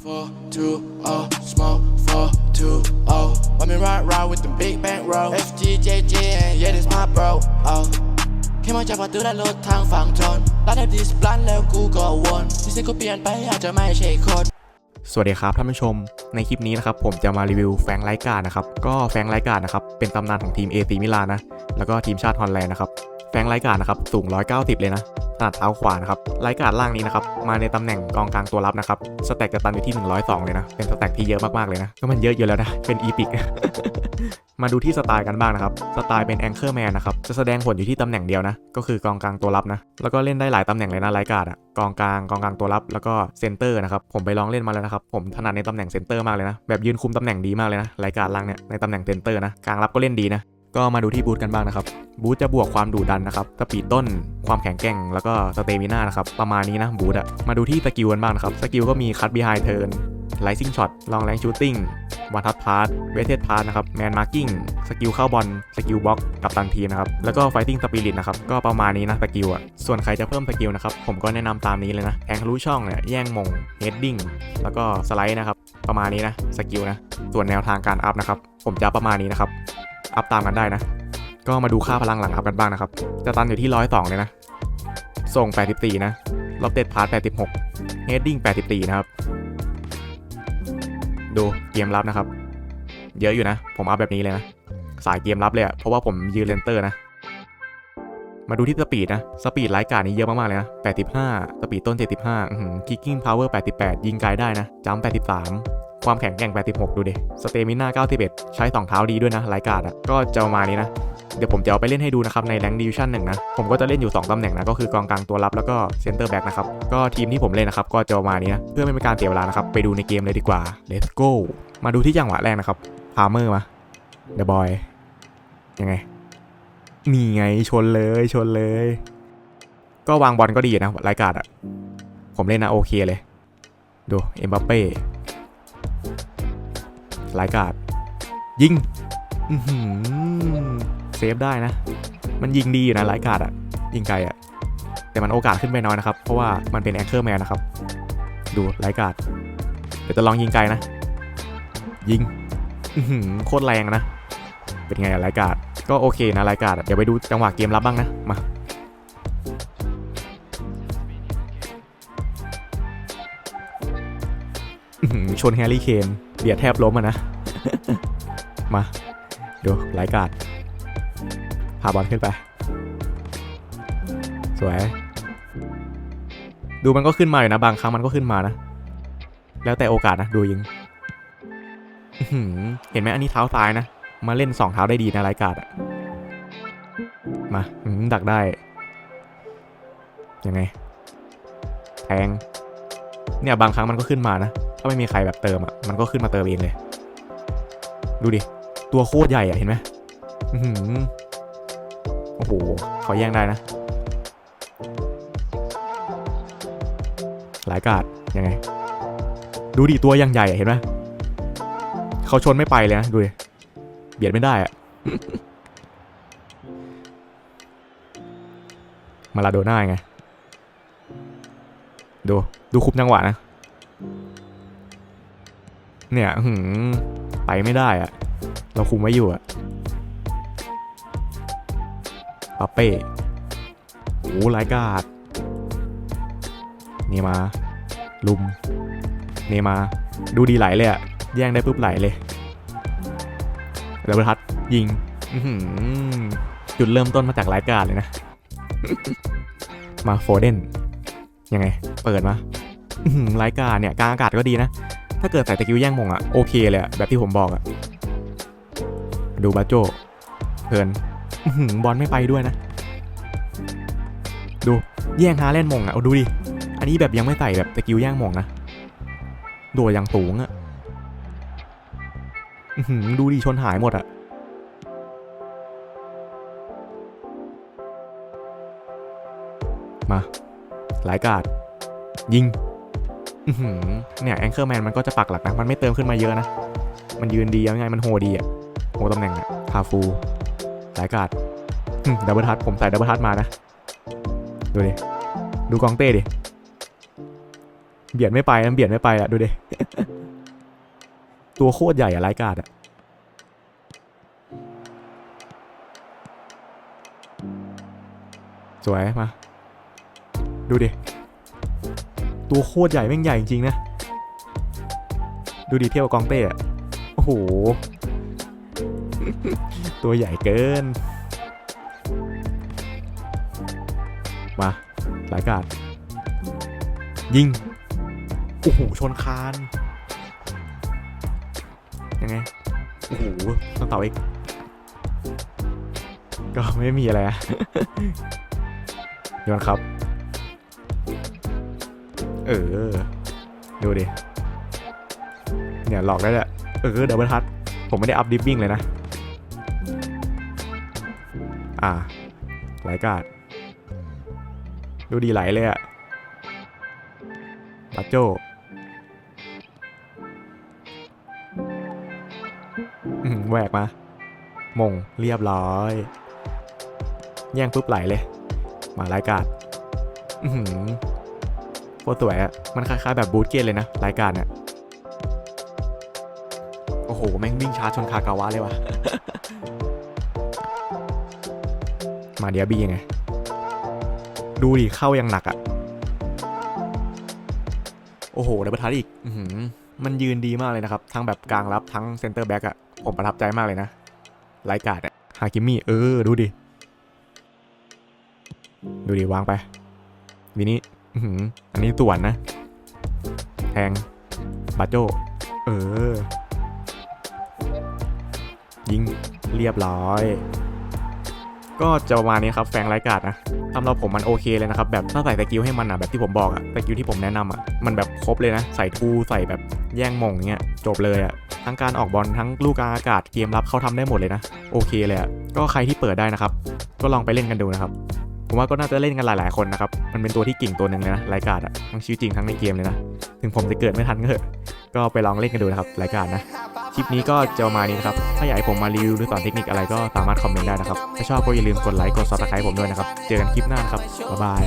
Four, two, oh, smoke, four, two, oh. Let me ride, ride with the big bank roll. FGJJ, and yeah, this my bro, oh. แค่มาจากประตูและรถทางฝั่งทนร้านเดดิสปลันแล้วกูก็วนที่สิ่งกูเปลี่ยนไปอาจจะไม่ใช่คนสวัสดีครับท่านผู้ชม ในคลิปนี้นะครับผมจะมารีวิวแฟงไลการ์ดนะครับ ก็แฟงไลการ์ดนะครับ เป็นตำนานของทีมเอซีมิลานนะ แล้วก็ทีมชาติฮอลแลนด์นะครับ แฟงไลการ์ดนะครับ สูง 190 เลยนะ ถนัดเท้าขวานะครับไลการ์ดล่างนี้นะครับมาในตำแหน่งกองกลางตัวรับนะครับสแต็กจะตันอยู่ที่ 102 เลยนะ เป็นสแต็กที่เยอะมากๆเลยนะ ก็มันเยอะอยู่แล้วนะ เป็นอีพิกมาดูที่สไตล์กันบ้างนะครับ สไตล์เป็นแองเกอร์แมนนะครับ จะแสดงผลอยู่ที่ตำแหน่งเดียวนะ ก็คือกองกลางตัวรับนะ แล้วก็เล่นได้หลายตำแหน่งเลยนะไลการ์ดอะกองกลาง กองกลางตัวรับ แล้วก็เซนเตอร์นะครับ ผมไปลองเล่นมาแล้วนะครับ ผมถนัดในตำแหน่งเซนเตอร์มากเลยนะ แบบยืนคุมตำแหน่งดีมากเลยนะไลการ์ดล่างเนี่ย ในตำแหน่งเซนเตอร์นะ กลางรับก็เล่นดีนะ ก็มาดูที่บูทกันบ้างนะครับ บูทจะบวกความดุดันนะครับ สปีดต้น ความแข็งแกร่ง แล้วก็สเตมิน่านะครับ ประมาณนี้นะบูทอะมาดูที่สกิลกันบ้างนะครับ สกิลก็มีคัตบีไฮเทิร์นไลซิ่งช็อต ลองแรงชูตติ้ง วันทัดพาร์ทเวทเทสพาร์ทนะครับ แมนมาร์กิ้ง สกิลเข้าบอล สกิลบล็อก กับตันทีนะครับ แล้วก็ไฟติ้งสปิริตนะครับ ก็ประมาณนี้นะสกิลอะ ส่วนใครจะเพิ่มสกิลนะครับ ผมก็แนะนำตามนี้เลยนะ แทงทะลุช่องเนี่ยแย่งมง เฮดดิ้ง แล้วก็สไลด์นะครับ ประมาณนี้นะ สกิลนะ ส่วนแนวทางการอัพนะครับ ผมจะประมาณนี้นะครับ อัพตามกันได้นะ ก็มาดูค่าพลังหลังอัพกันบ้างนะครับ จะตันอยู่ที่ร้อยสองเลยนะ ส่ง84นะล็อบเต็ดพาร์ท86เฮดดิ้ง84นะครับ ดูเกมรับนะครับ เยอะอยู่นะ ผมอัพแบบนี้เลยนะ สายเกมรับเลยอะเพราะว่าผมยืนเลนเตอร์นะ มาดูที่สปีดนะ สปีดไลท์การ์ดนี้เยอะมากๆเลยนะ85สปีดต้น75คิกกิ้งพาวเวอร์88ยิงไกลได้นะจัมป์83 ความแข็งแกร่ง 86 ดูดิ สเตมิน่า91 ใช้2เท้าดีด้วยนะไลการ์ดอะก็จะประมาณนี้นะ เดี๋ยวผมจะเอาไปเล่นให้ดูนะครับ ในแรงดิวิชั่นหนึ่งนะ ผมก็จะเล่นอยู่ 2 ตำแหน่งนะ ก็คือกองกลางตัวรับแล้วก็เซนเตอร์แบ็กนะครับ ก็ทีมที่ผมเล่นนะครับ ก็จะประมาณนี้นะ เพื่อไม่เป็นการเสียเวลานะครับ ไปดูในเกมเลยดีกว่า let's go มาดูที่จังหวะแรกนะครับพาเมอร์มาเดอะบอยยังไงนี่ไงชนเลยชนเลย ก็วางบอลก็ดีนะรายการอะผมเล่นนะโอเคเลย ดูเอ็มบัปเป้ รายการยิงเซฟได้นะ มันยิงดีอยู่นะไลฟ์กาดอะยิงไกลอะแต่มันโอกาสขึ้นไปน้อยนะครับ เพราะว่ามันเป็นแองเกอร์แมนนะครับ ดูไลฟ์กาดเดี๋ยวจะลองยิงไกลนะ ยิงโคตรแรงนะ เป็นไงอะไลฟ์กาดก็โอเคนะไลฟ์กาดเดี๋ยวไปดูจังหวะเกมรับบ้างนะมาชนแฮร์รี่เคน เบียดแทบล้มอะนะ มา ดูไลฟ์กาดพาบอลขึ้นไป สวย ดูมันก็ขึ้นมาอยู่นะ บางครั้งมันก็ขึ้นมานะ แล้วแต่โอกาสนะ ดูยิง เห็นไหมอันนี้เท้าซ้ายนะ มาเล่นสองเท้าได้ดีนะไลฟ์กาดอะมาหือดักได้ ยังไง แทง เนี่ยบางครั้งมันก็ขึ้นมานะ ถ้าไม่มีใครแบบเติมอะมันก็ขึ้นมาเติมเองเลย ดูดิ ตัวโคตรใหญ่อะเห็นไหมอือหือโอ้โหขอแย่งได้นะ หลายกาดยังไง ดูดิตัวยังใหญ่อะเห็นไหมเขาชนไม่ไปเลยนะดูดิเบียดไม่ได้อะมาลาโดน่าไง ดู ดูคุมจังหวะนะ เนี่ยหืไปไม่ได้อะเราคุมไว้อยู่อะปาเป้โอ้ไลกาดเนมา ลุมเนมา ดูดีไหลเลยอะแย่งได้ปุ๊บไหลเลยแล้วประทัดยิงอื้อหือจุดเริ่มต้นมาจากไลกาดเลยนะ มาโฟเดนยังไง เปิดมาอื้อหือไลกาดเนี่ยกลางอากาศก็ดีนะ ถ้าเกิดใส่ตะกิ้วแย่งมงอะโอเคเลยอะแบบที่ผมบอกอะดูบาโจเพลินบอลไม่ไปด้วยนะ ดูแย่งฮาเล่นมงอะเอาดูดิ อันนี้แบบยังไม่ใส่แบบตะกิ้วแย่งมงนะโดดอย่างสูงอะดูดิชนหายหมดอะมา หลายกาดยิง เนี่ยแองเกอร์แมนมันก็จะปักหลักนะ มันไม่เติมขึ้นมาเยอะนะ มันยืนดียังไง มันโฮดีอะโฮตำแหน่งอะคาฟูสายกาดดับเบิลทัชผมใส่ดับเบิลทัชมานะ ดูดิ ดูกองเต้ดิ เบียดไม่ไปนะเบียดไม่ไปอะดูดิ ตัวโคตรใหญ่อะไร้กาดอะสวยมา ดูดิ ตัวโคตรใหญ่แม่งใหญ่จริงๆนะ ดูดิเทียวกับกองเต้อะโอ้โห ตัวใหญ่เกิน มาสายกาดยิง โอ้โห ชนคาน ยังไง โอ้โหต้องเต่าอีก ก็ไม่มีอะไรโยนครับ เออ ดูดิ เนี่ยหลอกได้แหละเออเดบเบิลทัชผมไม่ได้อัพดิฟวิ่งเลยนะ อ่าไหลกาด ดูดีไหลเลยอะปัจโจ้แหวกมา มงเรียบร้อย แย่งปุ๊บไหลเลย มาไลกาด อือหือ โคตรสวยอะมันคล้ายๆแบบบูทเกนเลยนะ รายการเนี่ยโอ้โห แม่งวิ่งช้าชนคากาวะเลยวะมาเดียบียังไง ดูดิเข้ายังหนักอะโอ้โหดับเบิลทัชอีกอืมันยืนดีมากเลยนะครับ ทั้งแบบกลางรับทั้งเซนเตอร์แบ็กอะผมประทับใจมากเลยนะรายการเนี่ยฮากิมี่เออ ดูดิ ดูดิ วางไปวินี้ อันนี้ต่วนนะแทงบาโจเออ ยิงเรียบร้อย ก็จะประมาณนี้ครับแฟงไร้กาดนะสำหรับผมมันโอเคเลยนะครับ แบบถ้าใส่สกิลให้มันอะแบบที่ผมบอกอะสกิลที่ผมแนะนำอะมันแบบครบเลยนะ ใส่ทูใส่แบบแย่งมงเงี้ยจบเลยอะทั้งการออกบอลทั้งลูกกลางอากาศเกมรับเขาทำได้หมดเลยนะ โอเคเลยอะก็ใครที่เปิดได้นะครับ ก็ลองไปเล่นกันดูนะครับ ผมว่าก็น่าจะเล่นกันหลาย ๆ คนนะครับ มันเป็นตัวที่กิ่งตัวหนึ่งเลยนะไลการอะทั้งชีวิตจริงทั้งในเกมเลยนะ ถึงผมจะเกิดไม่ทันก็เถอะ ก็ไปลองเล่นกันดูนะครับไลการนะ คลิปนี้ก็จะประมาณนี้นะครับ ถ้าอยากให้ผมมารีวิวหรือสอนเทคนิคอะไรก็สามารถคอมเมนต์ได้นะครับ ถ้าชอบก็อย่าลืมกดไลค์ กดซับสไครต์ผมด้วยนะครับ เจอกันคลิปหน้านะครับ บ๊ายบาย